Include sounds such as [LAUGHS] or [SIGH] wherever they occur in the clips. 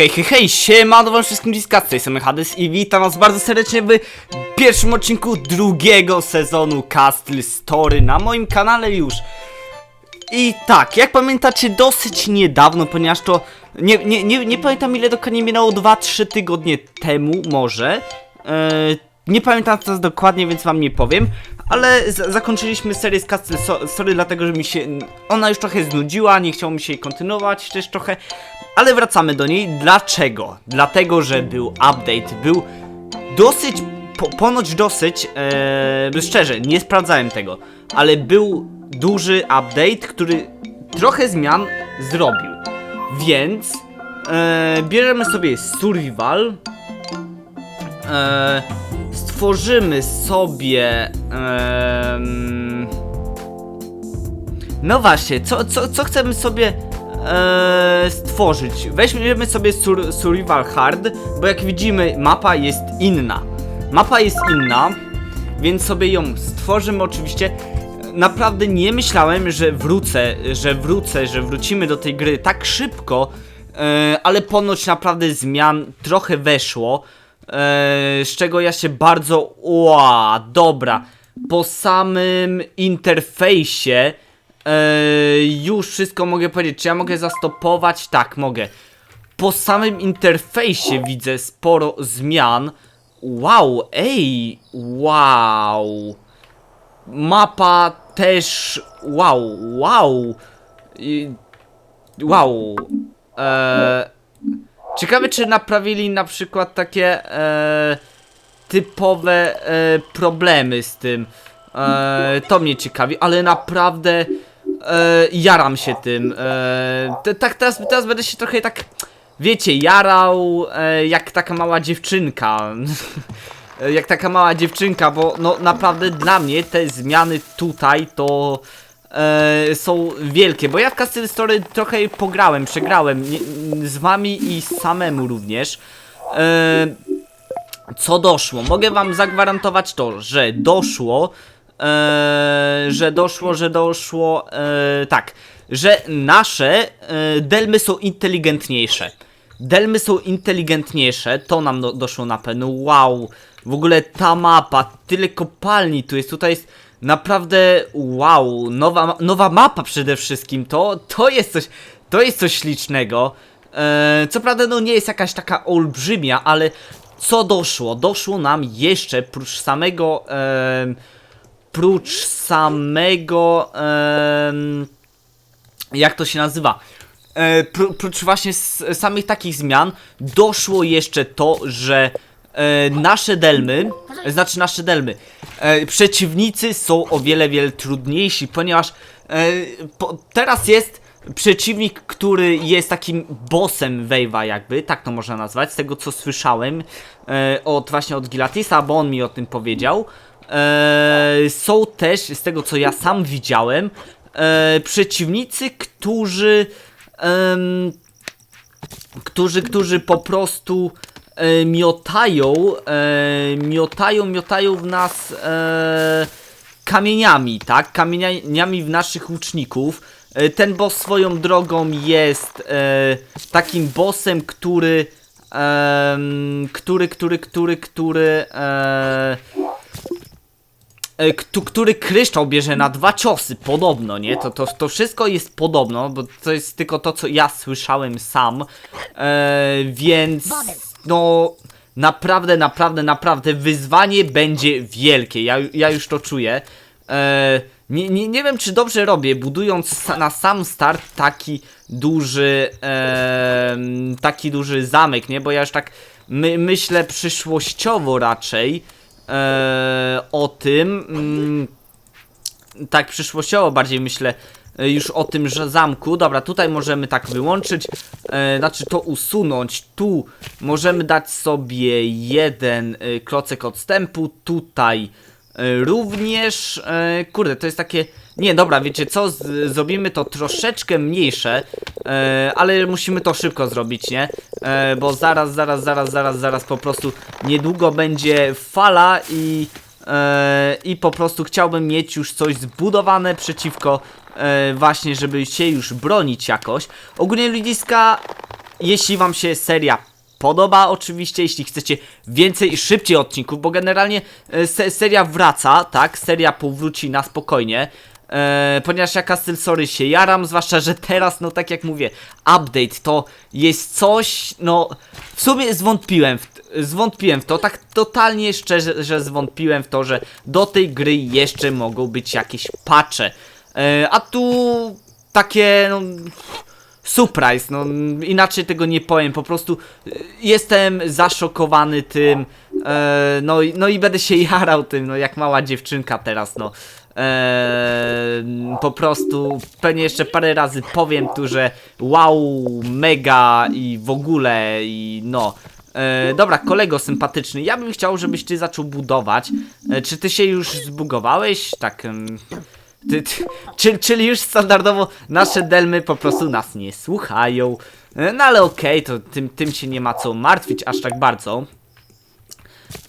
hej, hej, hej, siema, wam wszystkim Dziska, z tej strony Hades i witam was bardzo serdecznie w pierwszym odcinku drugiego sezonu Castle Story na moim kanale już. I tak, jak pamiętacie, dosyć niedawno, ponieważ to, nie, nie, nie, nie pamiętam ile dokładnie minęło, 2-3 tygodnie temu może, Eee, nie pamiętam teraz dokładnie, więc wam nie powiem, ale zakończyliśmy serię z Castle Story, dlatego że mi się ona już trochę znudziła, nie chciało mi się jej kontynuować też trochę, ale wracamy do niej. Dlaczego? Dlatego, że był update, był dosyć, po, ponoć dosyć, e, szczerze, nie sprawdzałem tego, ale był duży update, który trochę zmian zrobił. Więc e, bierzemy sobie survival, e, stworzymy sobie. no właśnie, co, co, co chcemy sobie e, stworzyć? Weźmiemy sobie sur, Survival Hard, bo jak widzimy, mapa jest inna. Mapa jest inna, więc sobie ją stworzymy oczywiście. Naprawdę nie myślałem, że wrócę, że wrócę, że wrócimy do tej gry tak szybko, e, ale ponoć naprawdę zmian trochę weszło. E, z czego ja się bardzo. Ła, dobra. Po samym interfejsie już wszystko mogę powiedzieć. Czy ja mogę zastopować? Tak, mogę. Po samym interfejsie widzę sporo zmian. Wow, ej, wow. Mapa też. Wow, wow. I- Wow. Eee, ciekawe, czy naprawili na przykład takie e, typowe e, problemy z tym. E, to mnie ciekawi, ale naprawdę e, jaram się tym. E, te- tak teraz, teraz będę się trochę tak, wiecie, jarał e, jak taka mała dziewczynka. [LAUGHS] E, jak taka mała dziewczynka, bo no naprawdę dla mnie te zmiany tutaj to e, są wielkie, bo ja w Castle Story trochę pograłem, przegrałem nie, z wami i samemu również. E, co doszło? Mogę wam zagwarantować to, że doszło, e, że doszło, że doszło, e, tak, że nasze e, delmy są inteligentniejsze. Delmy są inteligentniejsze, to nam do, doszło na pewno. Wow, w ogóle ta mapa, tyle kopalni tu jest, tutaj jest naprawdę wow, nowa, nowa mapa przede wszystkim, to, to jest coś, to jest coś ślicznego. E, co prawda, no nie jest jakaś taka olbrzymia, ale co doszło? Doszło nam jeszcze, prócz samego, prócz samego, em, jak to się nazywa? E, pró- prócz właśnie samych takich zmian, doszło jeszcze to, że e, nasze delmy, e, znaczy nasze delmy, e, przeciwnicy są o wiele, wiele trudniejsi, ponieważ e, po, teraz jest przeciwnik, który jest takim bossem Wave'a jakby, tak to można nazwać, z tego co słyszałem e, od właśnie od Gilatisa, bo on mi o tym powiedział. E, są też, z tego co ja sam widziałem, e, przeciwnicy, którzy którzy, którzy po prostu e, miotają, e, miotają, miotają w nas e, kamieniami, tak? Kamieniami w naszych łuczników. E, ten boss swoją drogą jest e, takim bossem, który, em, który, który, który, który, e, e, który kryształ bierze na dwa ciosy, podobno, nie? To, to, to wszystko jest podobno, bo to jest tylko to, co ja słyszałem sam, e, więc no naprawdę, naprawdę, naprawdę wyzwanie będzie wielkie, ja, ja już to czuję. E, nie, nie, nie wiem, czy dobrze robię, budując na sam start taki duży, em, taki duży zamek, nie? Bo ja już tak my, myślę przyszłościowo raczej e, o tym. Mm, tak przyszłościowo bardziej myślę e, już o tym, że zamku. Dobra, tutaj możemy tak wyłączyć, e, znaczy to usunąć. Tu możemy dać sobie jeden e, klocek odstępu, tutaj e, również. E, kurde, to jest takie. Nie, dobra, wiecie co? Z, zrobimy to troszeczkę mniejsze, e, ale musimy to szybko zrobić, nie? E, bo zaraz, zaraz, zaraz, zaraz, zaraz po prostu niedługo będzie fala i. E, I po prostu chciałbym mieć już coś zbudowane przeciwko e, właśnie, żeby się już bronić jakoś. Ogólnie ludziska, jeśli wam się seria podoba oczywiście, jeśli chcecie więcej i szybciej odcinków, bo generalnie e, se seria wraca, tak, seria powróci na spokojnie. E, ponieważ ja Castle Sorry się jaram, zwłaszcza, że teraz, no tak jak mówię, update to jest coś, no w sumie zwątpiłem w, zwątpiłem w to, tak totalnie szczerze, że zwątpiłem w to, że do tej gry jeszcze mogą być jakieś patche. E, a tu takie, no surprise, no inaczej tego nie powiem, po prostu e, jestem zaszokowany tym, e, no, no i będę się [LAUGHS] jarał tym, no jak mała dziewczynka teraz, no. E, po prostu pewnie jeszcze parę razy powiem tu, że wow, mega i w ogóle i no. E, dobra, kolego sympatyczny, ja bym chciał, żebyś ty zaczął budować. E, czy ty się już zbugowałeś? Tak. ty, ty, czy, czyli już standardowo nasze delmy po prostu nas nie słuchają. E, No ale okej, to tym, tym się nie ma co martwić aż tak bardzo.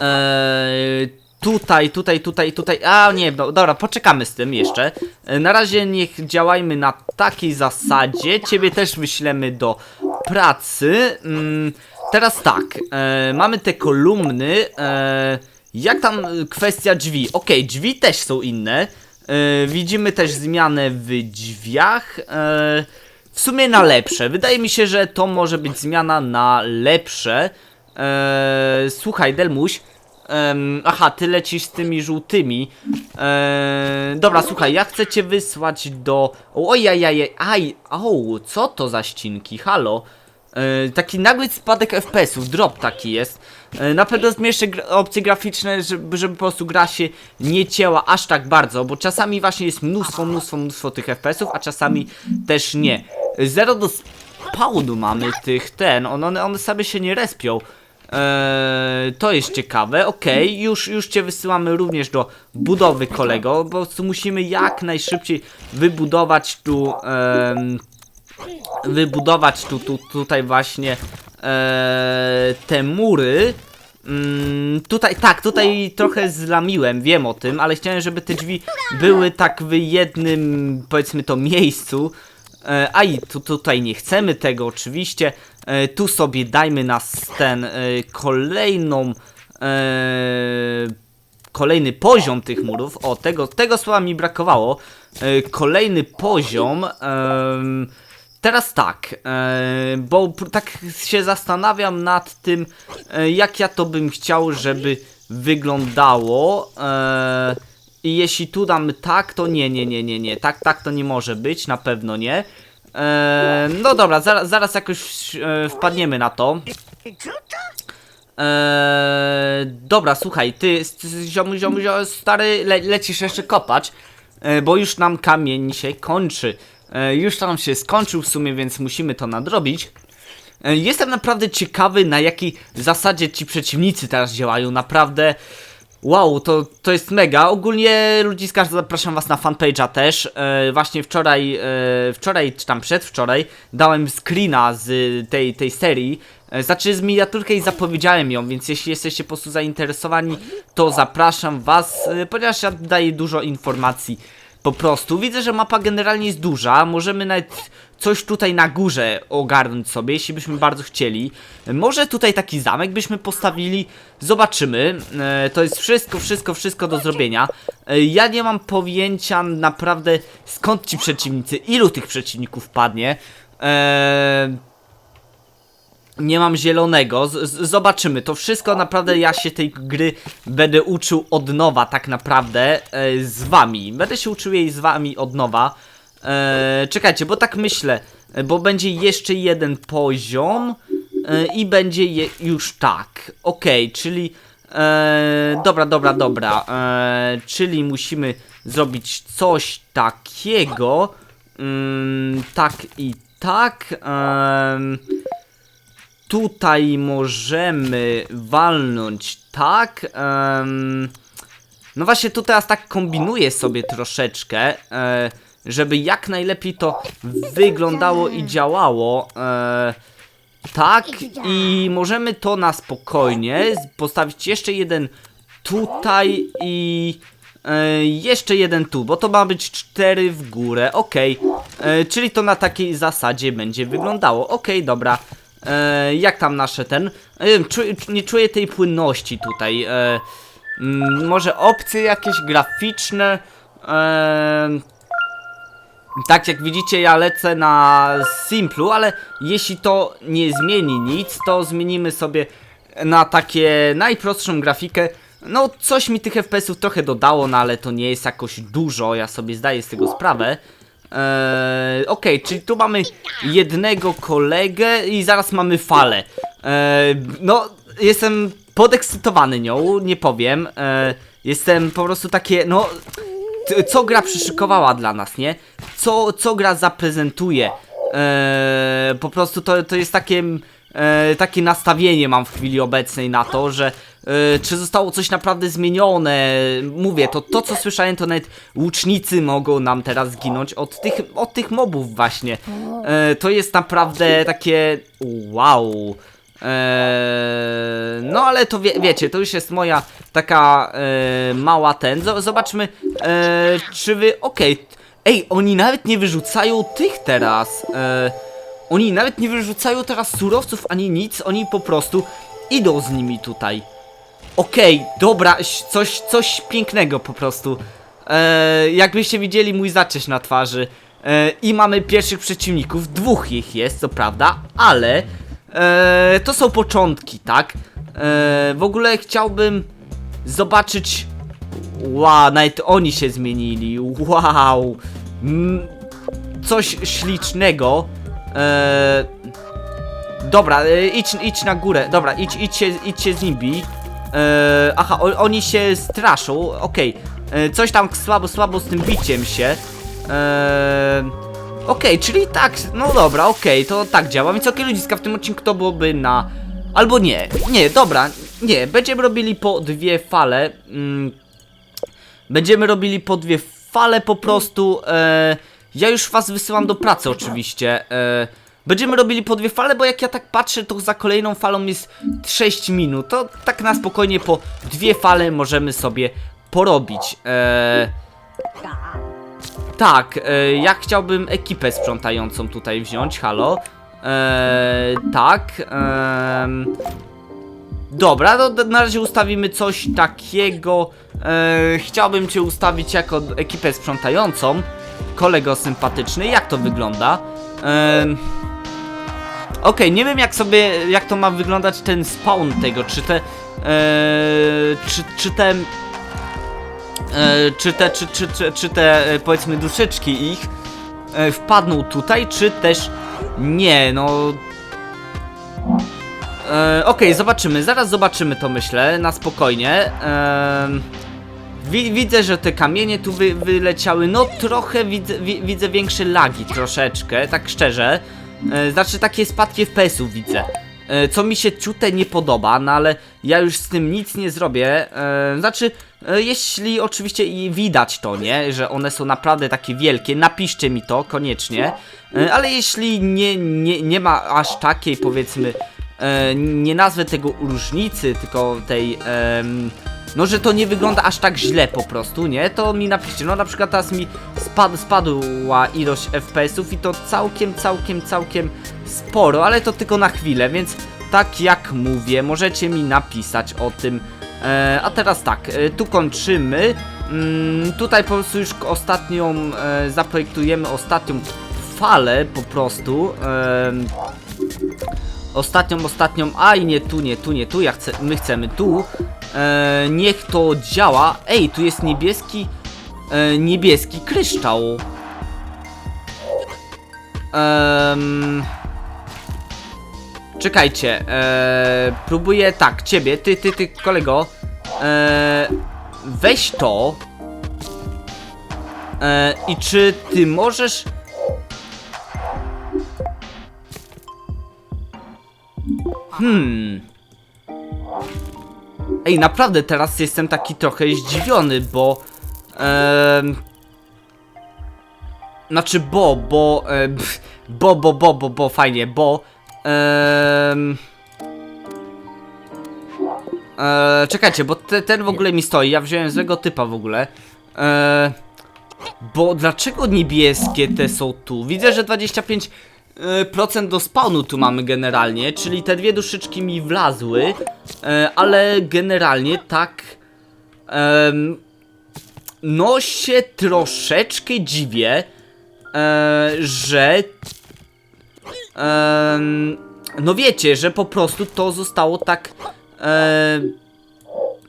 Eee, tutaj, tutaj, tutaj, tutaj. A nie, no, dobra, poczekamy z tym jeszcze. E, na razie niech działajmy na takiej zasadzie. Ciebie też wyślemy do pracy. Mm, teraz tak, e, mamy te kolumny. E, jak tam e, kwestia drzwi? Okej, drzwi też są inne. E, widzimy też zmianę w drzwiach. E, w sumie na lepsze. Wydaje mi się, że to może być zmiana na lepsze. Eee, słuchaj, Delmuś. Em, aha, ty lecisz z tymi żółtymi. Dobra, słuchaj, ja chcę cię wysłać do. Ojajaj, aj, o, co to za ścinki? Halo. Taki nagły spadek FPS-ów, drop taki jest. Na pewno zmniejszę gra opcje graficzne, żeby, żeby po prostu gra się nie cięła aż tak bardzo, bo czasami właśnie jest mnóstwo, mnóstwo, mnóstwo tych FPS-ów, a czasami też nie. Zero do spawnu mamy tych ten, one, one, sobie się nie respią. Eee, to jest ciekawe, okej, już, już cię wysyłamy również do budowy kolego, prostu musimy jak najszybciej wybudować tu, em, wybudować tu, tu tutaj właśnie e, te mury. Mm, tutaj, tak, tutaj trochę zlamiłem, wiem o tym, ale chciałem, żeby te drzwi były tak w jednym, powiedzmy to, miejscu. E, a i tu, tutaj nie chcemy tego oczywiście. E, tu sobie dajmy nas ten e, kolejną e, kolejny poziom tych murów. O, tego, tego słowa mi brakowało. Kolejny poziom. teraz tak, bo tak się zastanawiam nad tym, jak ja to bym chciał, żeby wyglądało. I jeśli tu dam tak, to nie, nie, nie, nie, nie. Tak, tak to nie może być, na pewno nie. E, no dobra, zaraz, zaraz jakoś e, wpadniemy na to. Eee, dobra, słuchaj, ty, s- ziomu, ziomu, ziomu stary, le, lecisz jeszcze kopać, e, bo już nam kamień się kończy. E, już tam się skończył w sumie, więc musimy to nadrobić. E, jestem naprawdę ciekawy, na jakiej zasadzie ci przeciwnicy teraz działają, naprawdę... Wow, to, to jest mega. Ogólnie ludziska, zapraszam was na fanpage'a też. E, właśnie wczoraj, e, wczoraj czy tam przedwczoraj dałem screena z tej, tej serii. E, znaczy z miniaturkę i zapowiedziałem ją, więc jeśli jesteście po prostu zainteresowani, to zapraszam was, e, ponieważ ja daję dużo informacji po prostu. Widzę, że mapa generalnie jest duża. Możemy nawet coś tutaj na górze ogarnąć sobie, jeśli byśmy bardzo chcieli. Może tutaj taki zamek byśmy postawili. Zobaczymy. E, to jest wszystko, wszystko, wszystko do zrobienia. E, ja nie mam pojęcia naprawdę skąd ci przeciwnicy, ilu tych przeciwników padnie. Eee, nie mam zielonego. Z zobaczymy. To wszystko naprawdę ja się tej gry będę uczył od nowa, tak naprawdę. E, z wami. Będę się uczył jej z wami od nowa. E, czekajcie, bo tak myślę. Bo będzie jeszcze jeden poziom. E, I będzie je już tak. Okej, czyli. E, dobra, dobra, dobra. Czyli musimy zrobić coś takiego. Mm, tak i tak. tutaj możemy walnąć tak. no właśnie tu teraz tak kombinuję sobie troszeczkę, żeby jak najlepiej to wyglądało i działało. E, tak i możemy to na spokojnie postawić jeszcze jeden tutaj i E, jeszcze jeden tu, bo to ma być cztery w górę, okej. E, Czyli to na takiej zasadzie będzie wyglądało, okej, dobra. E, jak tam nasze ten? E, czuję, nie czuję tej płynności tutaj. E, mm, może opcje jakieś graficzne? E, tak jak widzicie, ja lecę na Simplu, ale jeśli to nie zmieni nic, to zmienimy sobie na takie najprostszą grafikę. No, coś mi tych FPS-ów trochę dodało, no ale to nie jest jakoś dużo, ja sobie zdaję z tego sprawę. Eee, Okej, czyli tu mamy jednego kolegę i zaraz mamy falę. Eee, no, jestem podekscytowany nią, nie powiem. Eee, jestem po prostu takie, no, co gra przyszykowała dla nas, nie? Co, co gra zaprezentuje? Eee, po prostu to, to jest takie, e, takie nastawienie mam w chwili obecnej na to, że e, czy zostało coś naprawdę zmienione. Mówię, to to co słyszałem, to nawet łucznicy mogą nam teraz zginąć od tych, od tych mobów właśnie. E, to jest naprawdę takie wow. Eee, no ale to wie, wiecie, to już jest moja taka e, mała ten. Zobaczmy, e, czy wy. Okej. Ej, oni nawet nie wyrzucają tych teraz. E, oni nawet nie wyrzucają teraz surowców ani nic, oni po prostu idą z nimi tutaj. Okej, dobra, coś, coś pięknego po prostu. E, jakbyście widzieli mój zaciesz na twarzy. E, I mamy pierwszych przeciwników, dwóch ich jest, co prawda, ale e, to są początki, tak? E, w ogóle chciałbym zobaczyć. Wow, nawet oni się zmienili. Wow. Mm, coś ślicznego. E, dobra, e, idź, idź na górę. Dobra, idź, idźcie, idźcie z nim bij. E, aha, o, oni się straszą. Okej. E, Coś tam słabo, słabo z tym biciem się. E, okej, czyli tak, no dobra, okej, to tak działa. Więc okej, ludziska, w tym odcinku to byłoby na. Albo nie, nie, dobra, nie, będziemy robili po dwie fale. Mm, Będziemy robili po dwie fale po prostu. E, ja już was wysyłam do pracy oczywiście. E, będziemy robili po dwie fale, bo jak ja tak patrzę, to za kolejną falą jest 6 minut. To tak na spokojnie po dwie fale możemy sobie porobić. E, tak, e, ja chciałbym ekipę sprzątającą tutaj wziąć. Halo. E, tak. em, Dobra, to na razie ustawimy coś takiego. E, chciałbym cię ustawić jako ekipę sprzątającą. Kolego sympatyczny, jak to wygląda? Em, Okej, nie wiem jak sobie, jak to ma wyglądać ten spawn tego, czy te, e, czy, czy te, e, czy te, czy, czy, czy, czy te, e, powiedzmy, duszyczki ich e, wpadną tutaj, czy też nie, no, E, Okej, zobaczymy, zaraz zobaczymy to myślę, na spokojnie. Wi widzę, że te kamienie tu wy wyleciały, no trochę widzę, wi widzę większe lagi, troszeczkę, tak szczerze. E, znaczy takie spadki FPS-ów widzę. E, co mi się ciute nie podoba, no ale ja już z tym nic nie zrobię. E, znaczy, e, jeśli oczywiście widać to, nie, że one są naprawdę takie wielkie, napiszcie mi to koniecznie. E, ale jeśli nie, nie, nie ma aż takiej powiedzmy e, nie nazwę tego różnicy, tylko tej, no że to nie wygląda aż tak źle po prostu, nie? To mi napiszcie, no na przykład teraz mi spad, spadła ilość FPS-ów i to całkiem, całkiem, całkiem sporo, ale to tylko na chwilę, więc tak jak mówię, możecie mi napisać o tym. E, a teraz tak, e, tu kończymy. Mm, tutaj po prostu już ostatnią, e, zaprojektujemy ostatnią falę po prostu. ostatnią, ostatnią, a i nie tu, nie tu, nie tu, ja chcę, my chcemy tu. Niech to działa. Ej, tu jest niebieski, niebieski kryształ. Em, czekajcie, e, próbuję, tak, ciebie, ty, ty, ty, kolego. E, weź to. E, I czy ty możesz... Hmm. Ej, naprawdę teraz jestem taki trochę zdziwiony, bo... em, znaczy, bo, bo... em, bo, bo, bo, bo, bo, fajnie, bo... em, e, czekajcie, bo te, ten w ogóle mi stoi, ja wziąłem złego typa w ogóle. E, bo dlaczego niebieskie te są tu? Widzę, że 25% e, procent do spawnu tu mamy generalnie, czyli te dwie duszyczki mi wlazły, e, ale generalnie tak... no się troszeczkę dziwię, e, że... em, no wiecie, że po prostu to zostało tak...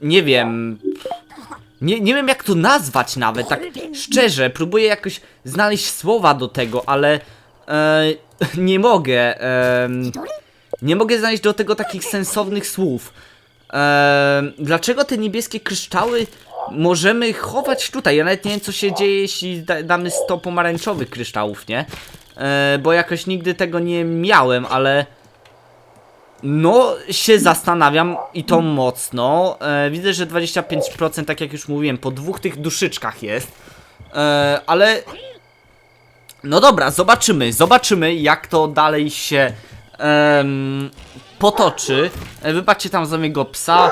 Nie wiem... Nie, nie wiem jak to nazwać nawet, tak szczerze, próbuję jakoś znaleźć słowa do tego, ale [LAUGHS] nie mogę. nie mogę znaleźć do tego takich sensownych słów. Dlaczego te niebieskie kryształy możemy chować tutaj? Ja nawet nie wiem co się dzieje, jeśli da, damy 100 pomarańczowych kryształów, nie? E, bo jakoś nigdy tego nie miałem, ale... No, się zastanawiam i to mocno. E, widzę, że 25%, tak jak już mówiłem, po dwóch tych duszyczkach jest. E, ale. No dobra, zobaczymy. Zobaczymy, jak to dalej się potoczy. Wybaczcie tam za mojego psa.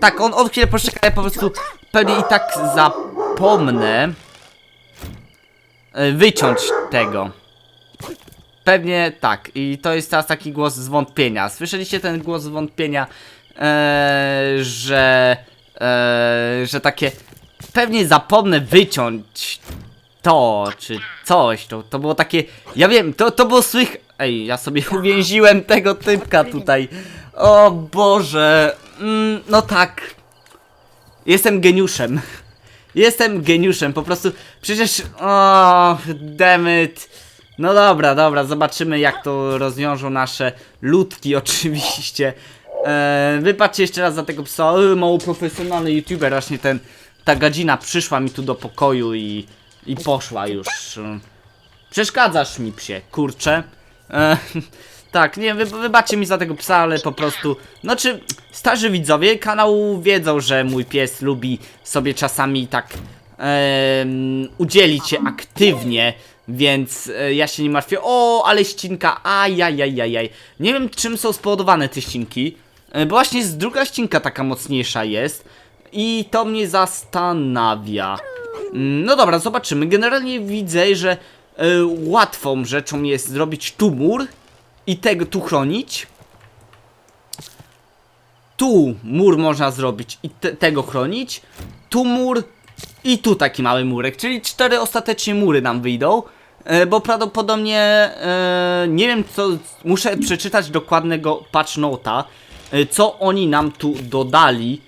Tak, on, on chwilę poczeka, ja po prostu pewnie i tak zapomnę wyciąć tego. Pewnie tak. I to jest teraz taki głos zwątpienia. Słyszeliście ten głos zwątpienia, e, że, e, że takie pewnie zapomnę wyciąć to, czy coś. To, to było takie. Ja wiem, to, to było słych. Ej, ja sobie [LAUGHS] uwięziłem tego typka tutaj. O Boże. Mm, no tak. Jestem geniuszem. Jestem geniuszem, po prostu. Przecież. O, dammit. No dobra, dobra, zobaczymy jak to rozwiążą nasze ludki [LAUGHS] oczywiście. Eee, wypatrzcie jeszcze raz za tego psa, e, mało profesjonalny youtuber, właśnie ten, ta gadzina przyszła mi tu do pokoju i, i poszła już. E, Przeszkadzasz mi psie, kurczę. Eee, [LAUGHS] tak, nie wy, wybaczcie mi za tego psa, ale po prostu, no czy starzy widzowie kanału wiedzą, że mój pies lubi sobie czasami tak udzielić się aktywnie, więc e, ja się nie martwię. O, ale ścinka, ajajajajaj. Nie wiem czym są spowodowane te ścinki, e, bo właśnie z druga ścinka taka mocniejsza jest i to mnie zastanawia. Mm, No dobra, zobaczymy. Generalnie widzę, że e, łatwą rzeczą jest zrobić tu mur i tego tu chronić. Tu mur można zrobić i te, tego chronić. Tu mur i tu taki mały murek, czyli cztery ostatecznie mury nam wyjdą. E, bo prawdopodobnie e, nie wiem co. Muszę przeczytać dokładnego patch nota. E, co oni nam tu dodali.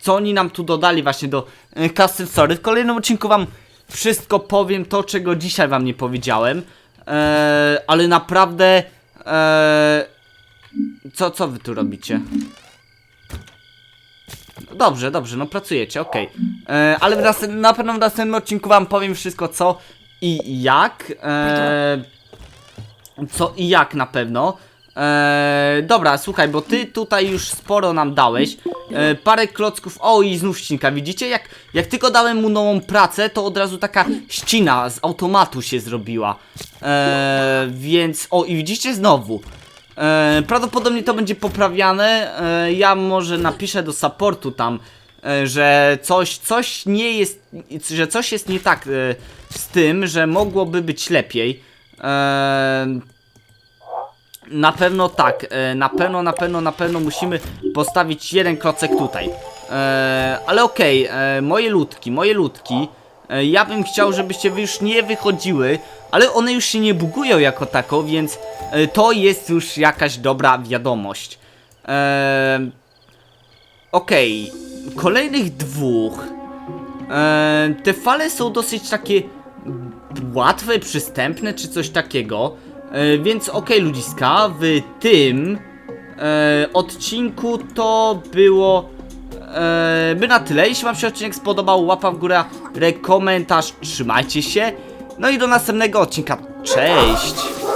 Co oni nam tu dodali właśnie do Castle Story. W kolejnym odcinku wam wszystko powiem, to czego dzisiaj wam nie powiedziałem. E, ale naprawdę. E, co, co wy tu robicie? Dobrze, dobrze, no pracujecie, okej. E, Ale w na pewno w następnym odcinku wam powiem wszystko co i jak. Co i jak na pewno. E, dobra, słuchaj, bo ty tutaj już sporo nam dałeś. E, parę klocków. O, i znów ścinka. Widzicie? Jak, jak tylko dałem mu nową pracę, to od razu taka ścina z automatu się zrobiła. E, więc. O, i widzicie znowu. E, prawdopodobnie to będzie poprawiane. E, ja może napiszę do supportu tam, e, że coś, coś nie jest, że coś jest nie tak e, z tym, że mogłoby być lepiej. E, na pewno tak, e, na pewno, na pewno, na pewno musimy postawić jeden klocek tutaj. E, ale okej, e, moje ludki, moje ludki. Ja bym chciał, żebyście już nie wychodziły, ale one już się nie bugują jako tako, więc to jest już jakaś dobra wiadomość. E, okej, kolejnych dwóch. Te fale są dosyć takie łatwe, przystępne, czy coś takiego. E, więc okej, ludziska, w tym e, odcinku to było e, by na tyle. Jeśli wam się odcinek spodobał, łapa w górę, rekomentarz, trzymajcie się. No i do następnego odcinka. Cześć!